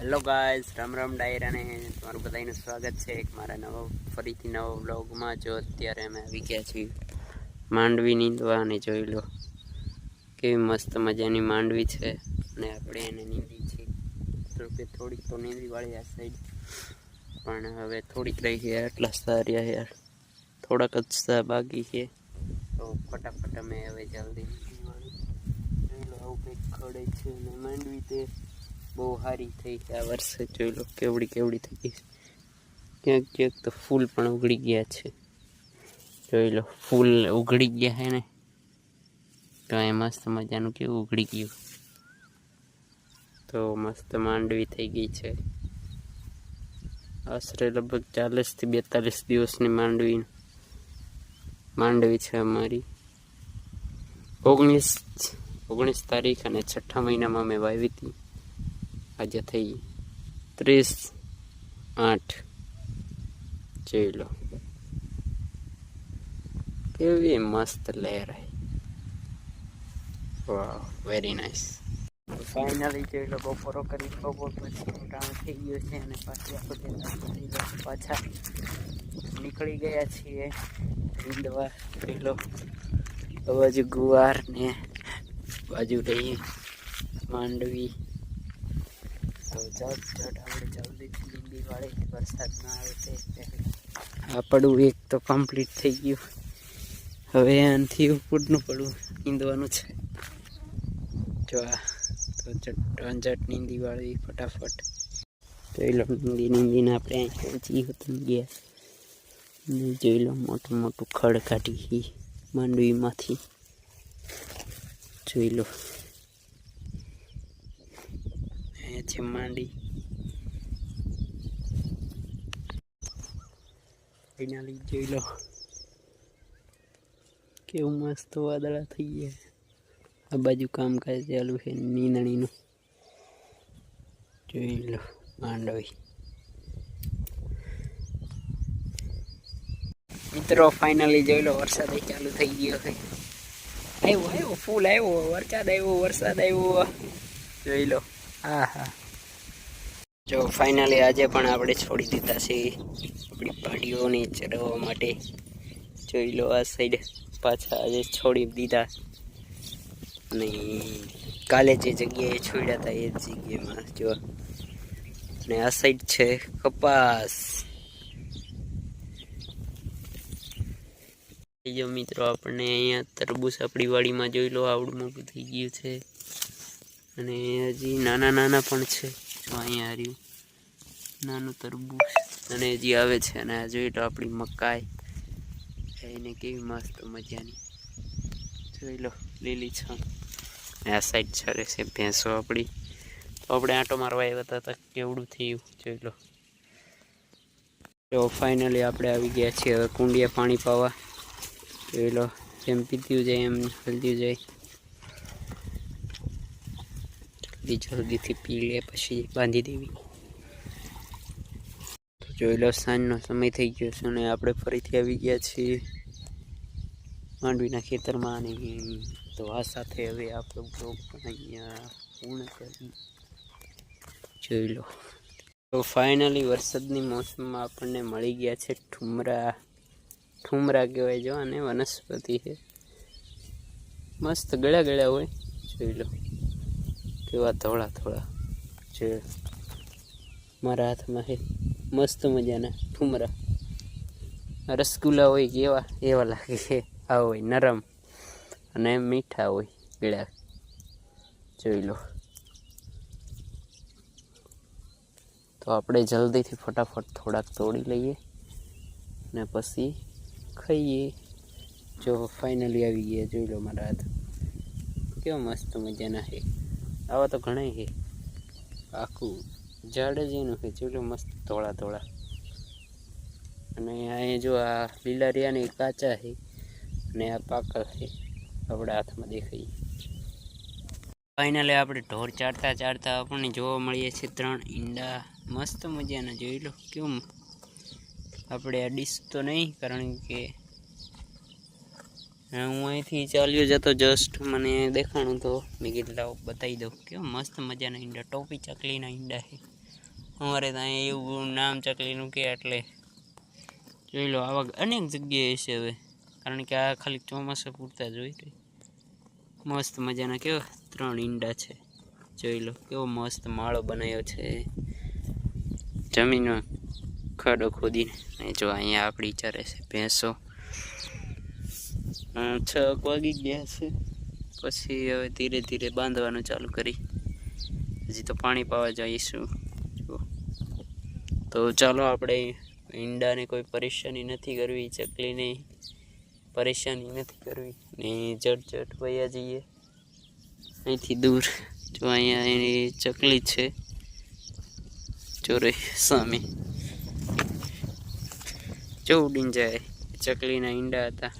Hello guys Ram Ram ડાયરાને તમારું બધાનું સ્વાગત છે એક મારા નવો, ફરીથી નવો બ્લોગમાં જો અત્યારે અમે આવી ગયા છીએ માંડવી નીંદવા અને જોઈ લો કેવી મસ્ત મજાની માંડવી છે. અને આપણે એને નીંદી છીએ થોડીક તો નીંદીવાળી આ સાઈડ પણ હવે થોડીક રહી છે એટલા સારી યાર. થોડાક જ બાકી છે. તો ફટાફટ અમે હવે જલ્દી નીંદી વાળી જોઈ લો, આવું કંઈક ખડે છે અને માંડવી તે. બહુ સારી થઈ છે આ વર્ષે, જોઈ લો કેવડી કેવડી થઈ ગઈ. ક્યાંક ક્યાંક તો ફૂલ પણ ઉગડી ગયા છે. જોઈ લો, ફૂલ ઉગડી ગયા છે ને. તો એ મસ્ત મજાનું કેવું ઉગડી ગયું. તો મસ્ત માંડવી થઈ ગઈ છે. આશરે લગભગ ચાલીસથી બેતાલીસ દિવસની માંડવી માંડવી છે અમારી. ઓગણીસ ઓગણીસ તારીખ અને છઠ્ઠા મહિનામાં મેં વાવી હતી. આજે થઈ ત્રીસ આઠ. જોઈ લો કેવી મસ્ત લહેર વાહ વેરી નાઇસ ફાઇનલી જોઈ લો બપોરો કરી બપોર પછી ટાણ થઈ ગયો છે અને પાછી આપણે પાછા નીકળી ગયા છીએ. ભીંડવા જોઈ લો બાજુ ગુવાર ને બાજુ રહી માંડવી. તો જટ આપણે જલ્દીથી લીંબી વાળી વરસાદ ના આવે તે પહેલા. આ પડવું એક તો કમ્પ્લીટ થઈ ગયું. હવે આનાથી ઉપરનું પડવું નીંદવાનું છે. જો આ, તો જટ નીંદી વાળી ફટાફટ. જોઈ લો, નીંદી, નીંદીને આપણે અહીં પહોંચી હતી ગયા ને જોઈ લો, મોટું મોટું ખડ કાઢી માંડવીમાંથી. જોઈ લો એ છે માંડી જોઈ લો કેવું મસ્ત વાદળા થઈ ગયા આ બાજુ કામકાજ ચાલુ છે નીંદણીનું જોઈ લો માંડવી મિત્રો ફાઇનલી જોઈ લો વરસાદ ચાલુ થઈ ગયો છે આવ્યો આવ્યો ફૂલ આવ્યો વરસાદ આવ્યો વરસાદ આવ્યો જોઈ લો હા જો ફાઇનલી આજે પણ આપણે છોડી દીધા છે. આપણી પાડીઓને ચરવવા માટે. જોઈ લો આ સાઈડ પાછા આજે છોડી દીધા. અને કાલે જે જગ્યાએ છોડ્યા હતા એ જ જગ્યામાં જો. અને આ સાઈડ છે કપાસ. જો મિત્રો, આપણને અહીંયા તરબૂચ આપણી વાડીમાં જોઈ લો, આવડું મોટું થઈ ગયું છે. અને હજી નાના નાના પણ છે અહીંયા હાર્યું નાનું તરબૂચ. અને હજી આવે છે, અને આ જોઈ લો આપણી મકાઈ. એને કેવી મસ્ત મજાની. જોઈ લો, લીલી છમ. આ સાઈડ છરે છે ભેંસો આપણી. તો આપણે આંટો મારવા આવ્યા હતા તો કેવડું થયું, જોઈ લો. તો ફાઇનલી આપણે આવી ગયા છીએ, હવે કુંડિયા પાણી પાવા. જોઈ લો, જેમ પીત્યું જાય એમ હલતું જાય. જલ્દી જલ્દીથી પી લે, પછી બાંધી દેવી. જોઈ લો, સાંજનો સમય થઈ ગયો છે અને આપણે ફરીથી આવી ગયા છીએ માંડવીના ખેતરમાં અને તો આ સાથે હવે આપણો બ્લોગ પણ અહીંયા પૂર્ણ કરી જોઈ લો. તો ફાઇનલી વરસાદની મોસમમાં આપણને મળી ગયા છે ઠુમરા. ઠુમરા કહેવાય જો, અને વનસ્પતિ છે. મસ્ત ગળ્યા ગળ્યા હોય, જોઈ લો. કેવા ધોળા ધોળા છે મારા હાથમાં છે. મસ્ત મજાના ઠુમરા. રસગુલ્લા હોય કેવા એવા લાગે છે. આ હોય નરમ અને મીઠા હોય ગળ્યા. જોઈ લો. તો આપણે જલ્દીથી ફટાફટ થોડાક તોડી લઈએ ને પછી ખાઈએ. જો ફાઇનલી આવી ગયા, જોઈ લો મારા હાથ. કેવા મસ્ત મજાના છે. આવા તો ઘણા છે. આખું ઝાડ જ એનું છે જોઈ લો મસ્ત ધોળા ધોળા. અને અહીંયા જો આ લીલા રહ્યા કાચા છે અને આ પાકલ છે આપણા હાથમાં દેખાય. ફાઇનલી આપણે ઢોર ચાડતા ચાડતા આપણને જોવા મળીએ છે ત્રણ ઈંડા. મસ્ત મજાના જોઈ લો કેવું આપણે આ ડીશ તો નહીં કારણ કે હું અહીંથી ચાલ્યો જતો જસ્ટ મને દેખાણું તો મેં કીધું લાવો બતાવી દઉં. કેવો મસ્ત મજાના ઈંડા, ટોપી ચકલીના ઈંડા છે. અમારે ત્યાં એવું નામ ચકલીનું કે એટલે. જોઈ લો, આવા અનેક જગ્યાએ છે હવે. કારણ કે આ ખાલી ચોમાસા પૂરતા જ રહી. મસ્ત મજાના કેવા ત્રણ ઈંડા છે. જોઈ લો, કેવો મસ્ત માળો બનાવ્યો છે. જમીનમાં ખાડો ખોદીને. જો, અહીંયા આપણી ચરે છે, ભેંસો. છ વાગી ગયા છે. પછી હવે ધીરે ધીરે બાંધવાનું ચાલુ કરી. હજી તો પાણી પાવા જઈશું. તો ચાલો આપણે ઈંડાને કોઈ પરેશાની નથી કરવી, ચકલીને પરેશાની નથી કરવી. ને જટ જટ વયા જઈએ. અહીંથી દૂર. જો અહીંયા એની ચકલી છે. ચોરે સામે. જો ઉડીને જાય. ચકલીના ઈંડા હતા.